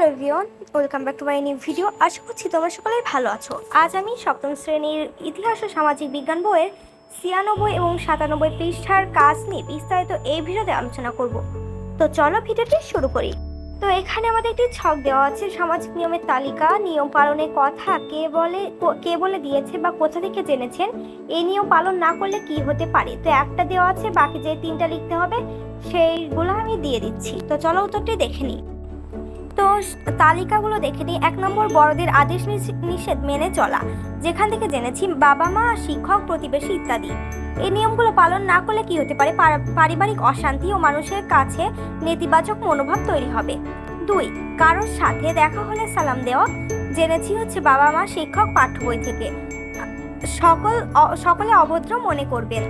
Hello everyone welcome back to my new video আশা করছি তোমরা সকলেই ভালো আছো। আজ আমি সপ্তম শ্রেণির ইতিহাস ও সামাজিক বিজ্ঞান বইয়ের ছিয়ানব্বই এবং সাতানব্বই পৃষ্ঠার কাজ নিয়ে বিস্তারিত এই ভিডিওতে আলোচনা করব। তো চলো ভিডিওটি শুরু করি। তো এখানে আমাদের একটি ছক দেওয়া আছে, সামাজিক নিয়মের তালিকা, নিয়ম পালনের কথা কে বলে কে বলে দিয়েছে বা কোথা থেকে জেনেছেন, এই নিয়ম পালন না করলে কি হতে পারে? তো একটা দেওয়া আছে, বাকি যে তিনটা লিখতে হবে, সেইগুলো আমি দিয়ে দিচ্ছি। তো চলো উত্তরটি দেখে নিই। তো তালিকাগুলো দেখে নিই। এক নম্বর, বড়দের আদেশ নিষে- নিষেধ মেনে চলা। যেখান থেকে জেনেছি, বাবা মা, শিক্ষক, প্রতিবেশী ইত্যাদি। এই নিয়মগুলো পালন না করলে কি হতে পারে? পারিবারিক অশান্তি ও মানুষের কাছে নেতিবাচক মনোভাব তৈরি হবে। দুই, কারোর সাথে দেখা হলে সালাম দেওয়া। জেনেছি হচ্ছে, বাবা মা, শিক্ষক পাঠ্য বই থেকে সকল সকলে অভদ্র মনে করবেন।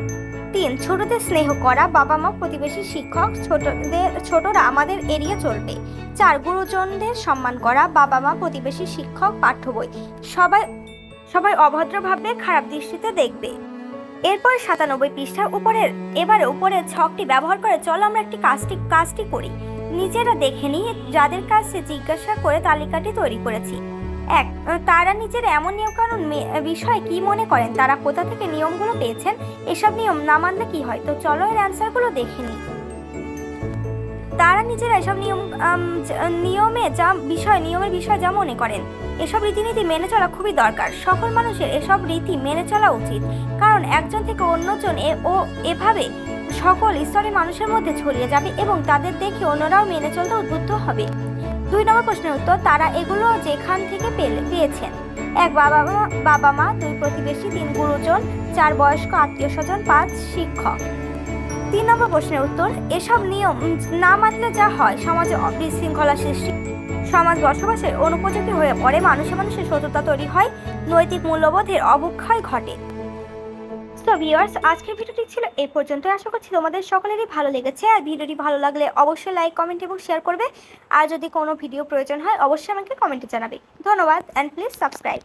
তিন, ছোটদের স্নেহ করা বাবা মা প্রতিবেশী শিক্ষক, ছোটদের, ছোটরা আমাদের এড়িয়ে চলবে। চার, গুরুজনদের সম্মান করা বাবা মা প্রতিবেশী শিক্ষক, পাঠ্য বই। সবাই সবাই অভদ্রভাবে খারাপ দৃষ্টিতে দেখবে। এরপর সাতানব্বই পৃষ্ঠার উপরের, এবারে উপরের ছকটি ব্যবহার করে, চলো আমরা একটি কাজটি কাজটি করি। নিজেরা দেখে নিই যাদের কাছে জিজ্ঞাসা করে তালিকাটি তৈরি করেছি। এক তারা নিজের এমন নিয়মকানুন মে- বিষয়ে কি মনে করেন? তারা কোথা থেকে নিয়মগুলো পেয়েছেন? এসব নিয়ম না মানলে কি হয়? তো চলো এর অ্যান্সারগুলো দেখে নিই। তারা নিজেরা এসব নিয়ম নিয়মে যা বিষয়, নিয়মের বিষয় যা মনে করেন, এসব রীতিনীতি মেনে চলা খুবই দরকার। সকল মানুষের এসব রীতি মেনে চলা উচিত। কারণ একজন থেকে অন্যজন এ, ও এভাবে সকল স্তরের মানুষের মধ্যে ছড়িয়ে যাবে এবং তাদের দেখে অন্যরাও মেনে চলতে উদ্বুদ্ধ হবে। দুই নম্বর প্রশ্নের উত্তর, তারা এগুলো যেখান থেকে পেলে, পেয়েছেন। এক বাবা মা বাবা মা, দুই প্রতিবেশী, তিন গুরুজন, চার বয়স্ক আত্মীয় স্বজন, পাঁচ শিক্ষক। তিন নম্বর প্রশ্নের উত্তর, এসব নিয়ম না মানলে যা হয়, সমাজে বিশৃঙ্খলা সৃষ্টি, সমাজ বসবাসের অনুপযোগী হয়ে পড়ে, মানুষে মানুষের সততা তৈরি হয়, নৈতিক মূল্যবোধের অবক্ষয় ঘটে। তো ভিউয়ার্স আজকের ভিডিওটি ছিল এই পর্যন্ত আশা করছি তোমাদের সকলেরই ভালো লেগেছে। আর ভিডিওটি ভালো লাগলে অবশ্যই লাইক কমেন্ট এবং শেয়ার করবে। আর যদি কোনো ভিডিও প্রয়োজন হয়, অবশ্যই আমাকে কমেন্টে জানাবে। ধন্যবাদ অ্যান্ড প্লিজ সাবস্ক্রাইব